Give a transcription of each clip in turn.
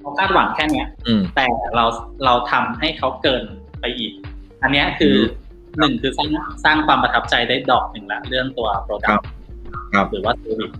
เขาคาดหวังแค่เนี้ยอืมแต่เราเราทำให้เขาเกินไปอีก อันเนี้ยคือหนึ่งคือสร้างสร้างความประทับใจได้ดอกหนึ่งละเรื่องตัวครั product บครับหรือว่า service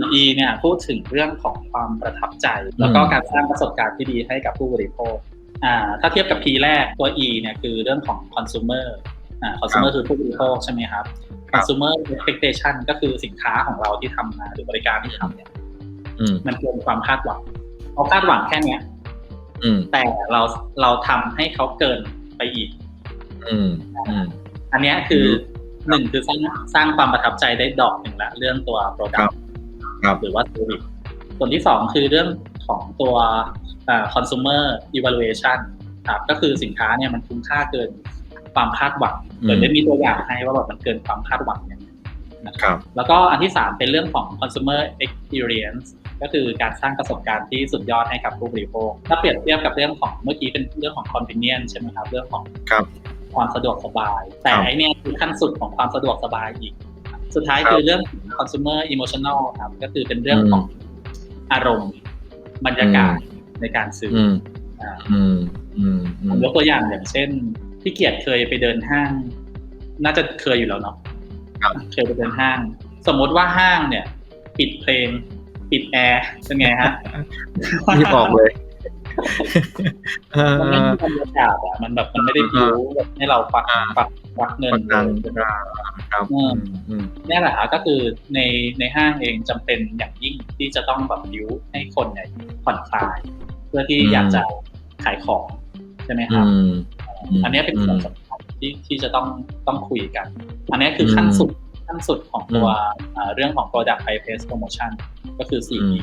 4E เนี่ยพูดถึงเรื่องของความประทับใจ แล้วก็การสร้างประสบการณ์ที่ดีให้กับผู้บริโภคอ่าถ้าเทียบกับ P แรกตัว E เนี่ยคือเรื่องของ consumer อ่า consumer คือผู้บริโภคใช่ไหมครับครับ consumer expectation ก็คือสินค้าของเราที่ทำมาหรือบริการที่ทำเนี่ยอืมมันเกินความคาดหวังเขาคาดหวังแค่เนี้ยอืมแต่เราเราทำให้เขาเกินไปอีกอืมอืมอันเนี้ยคือหนึ่งคือสร้างสร้างความประทับใจได้ดอกหนึ่งละเรื่องตัวครั product บครับ หรือว่า service ส่วนที่สองคือเรื่องของตัวอ่า consumer evaluation ครับก็คือสินค้าเนี่ยมันคุ้มค่าเกินความคาดหวังอืมเดี๋ยวได้มีตัวอย่างให้ว่าแบบมันเกินความคาดหวังยังไงนะคครับรับแล้วก็อันที่สามเป็นเรื่องของ consumer experience ก็คือการสร้างประสบการณ์ที่สุดยอดให้กับผู้บริโภค ถ้าเปรียบเทียบกับเรื่องของเมื่อกี้เป็นเรื่องของ convenience ใช่ไหมครับ เรื่องของครับความสะดวกสบาย แต่ครับไอเนี่ยคือขั้นสุดของความสะดวกสบายอีก สุดท้ายครับคือเรื่องของ consumer emotional ครับ ก็คือเป็นเรื่องของอารมณ์บรรยากาศในการซื้ออืมอ่าอืมอืมอืผมมยกตัวอย่างอย่างเช่นพี่เกียรติเคยไปเดินห้าง น่าจะเคยอยู่แล้วเนาะครับเคยไปเดินห้าง สมมติว่าห้างเนี่ย ปิดเพลง ปิดแอร์เป็นไงฮะที่บอกเลยเอ มันไม่อมีบรรยากาศอะมันแบบมันไม่ได้บิวแบบให้เราฟักอ่าฟักฟักเงินกดดันเลยครับอืมอืมนี่แหละฮะก็คือในในห้างเองจำเป็นอย่างยิ่งที่จะต้องแบบบิวให้คนเนี่ยผ่อนคลาย เพื่อที่อืมอยากจะขายของใช่ไหมคอืรับมอืมอันนี้เป็นส่วนสำคัญที่ที่จะต้องต้องคุยกัน อันนี้คือขั้นสุดขั้นสุดของตัวอ่าเรื่องของ product price promotion ก็คือ4อื e ม